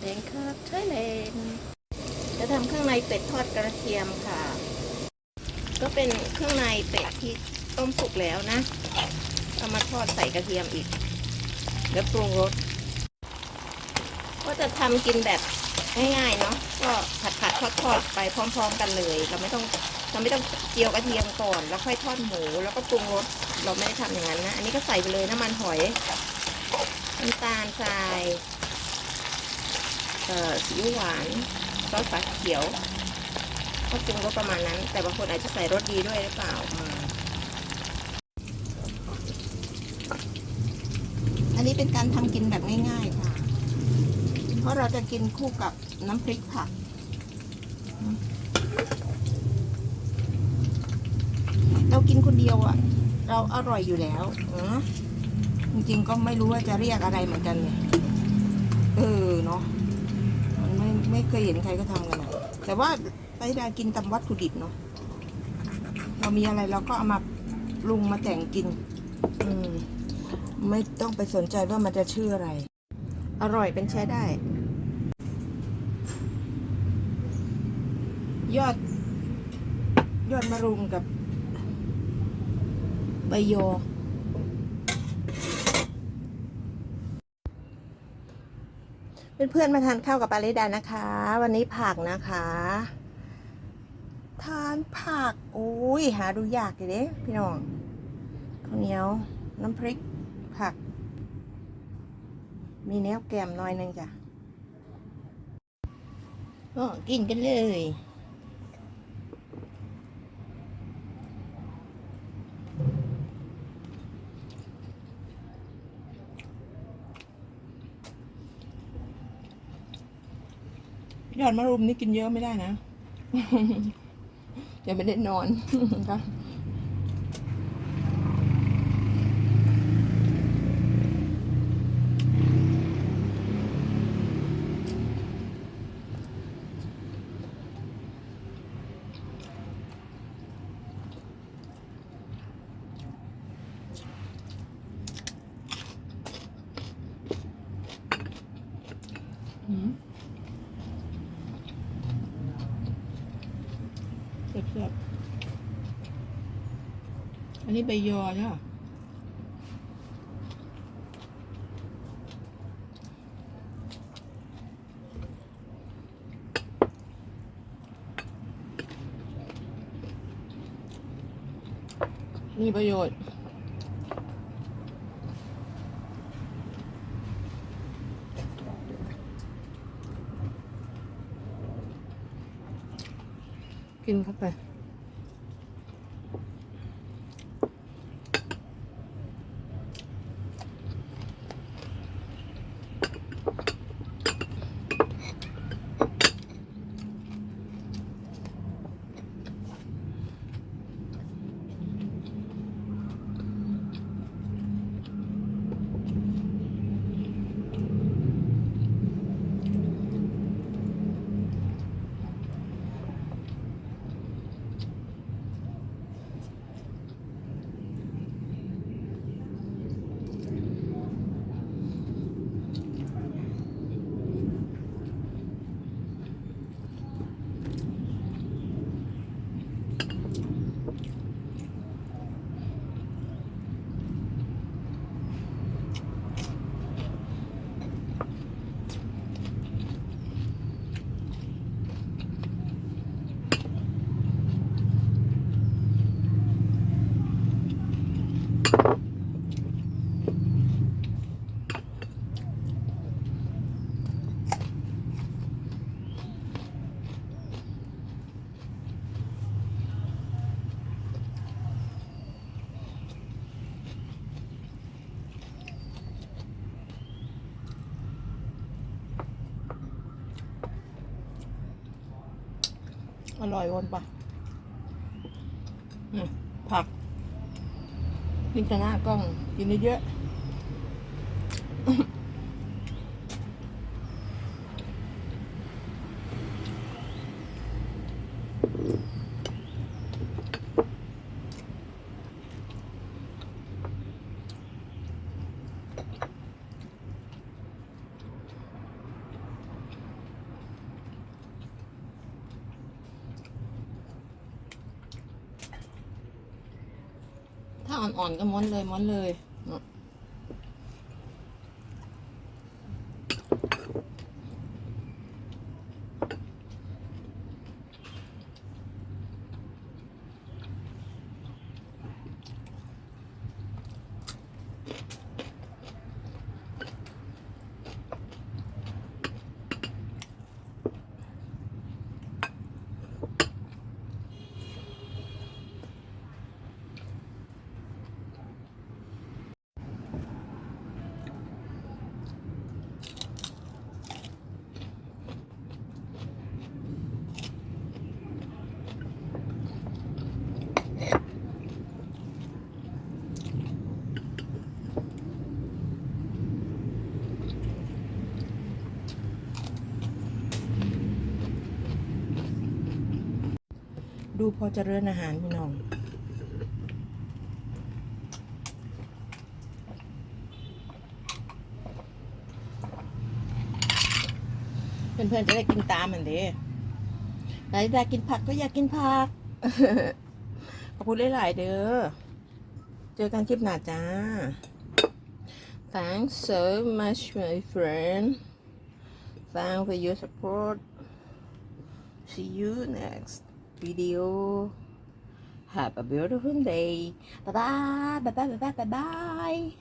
แดงครับไทยแลนด์จะทำเครื่องในเป็ดทอดกระเทียมค่ะ ก็เป็นเครื่องในเป็ดที่ต้มสุกแล้วนะ เอามาทอดใส่กระเทียมอีก แล้วปรุงรส ก็จะทำกินแบบง่ายๆเนาะ ก็ผัดผัดทอดทอดๆไปพร้อม ๆ กันเลย เราไม่ต้องเราไม่ต้องเจียวกระเทียมก่อน แล้วค่อยทอดหมู แล้วก็ปรุงรส เราไม่ได้ทำอย่างนั้นนะ อันนี้ก็ใส่ไปเลยน้ำมันหอยน้ำตาลทราย ซีอิ๊วหวานซอสฝาเขียวก็ปรุงรสประมาณนั้น แต่บางคนอาจจะใส่รสดีด้วยหรือเปล่าอันนี้เป็นการทำกินแบบง่ายๆค่ะ เพราะเราจะกินคู่กับน้ำพริกผักเรากินคนเดียวอะ่ะ เราอร่อยอยู่แล้วเออจริงๆก็ไม่รู้ว่าจะเรียกอะไรเหมือนกัน เออเนาะ ไม่เคยเห็นใครก็ทำกันอะแต่ว่าไปดากินตามวัตถุดิบเนาะเรามีอะไรเราก็เอามาปรุงมาแต่งกิน อืม ไม่ต้องไปสนใจว่ามันจะชื่ออะไร อร่อยเป็นใช้ได้ ยอด ยอดมะรุมกับใบโยอ เพื่อนๆมาทานข้าวกับปาริดานะคะ วันนี้ผักนะคะ ทานผักอุ้ยหาดูยากเลยเด้พี่น้องข้าวเหนียว น้ำพริกผัก มีแนวแกมหน้อยหนึงจ้ะก็กินกันเลย ยอดมะรุมนี่กินเยอะไม่ได้นะ อย่าไม่ได้นอนค่ะ แซ่บๆ อันนี้ใบยอเนาะมีประโยชน์ กินเข้าไป อร่อยวนปะผักกินแต่หน้ากล้อง กินเยอะ อ่อนๆก็ม้วนเลยม้วนเลย ดูพอเจริญอาหารพี่น้องเพื่อนๆจะได้กินตามเหมันเด้ไหนอยากกินผักก็อยากกินผัก ขอบคุณหลายๆเด้อ เจอกันคลิปหน้าจ้า Thanks so much my friend Thanks for your support See you next video. Have a beautiful day. Bye-bye. Bye-bye. Bye-bye. Bye-bye.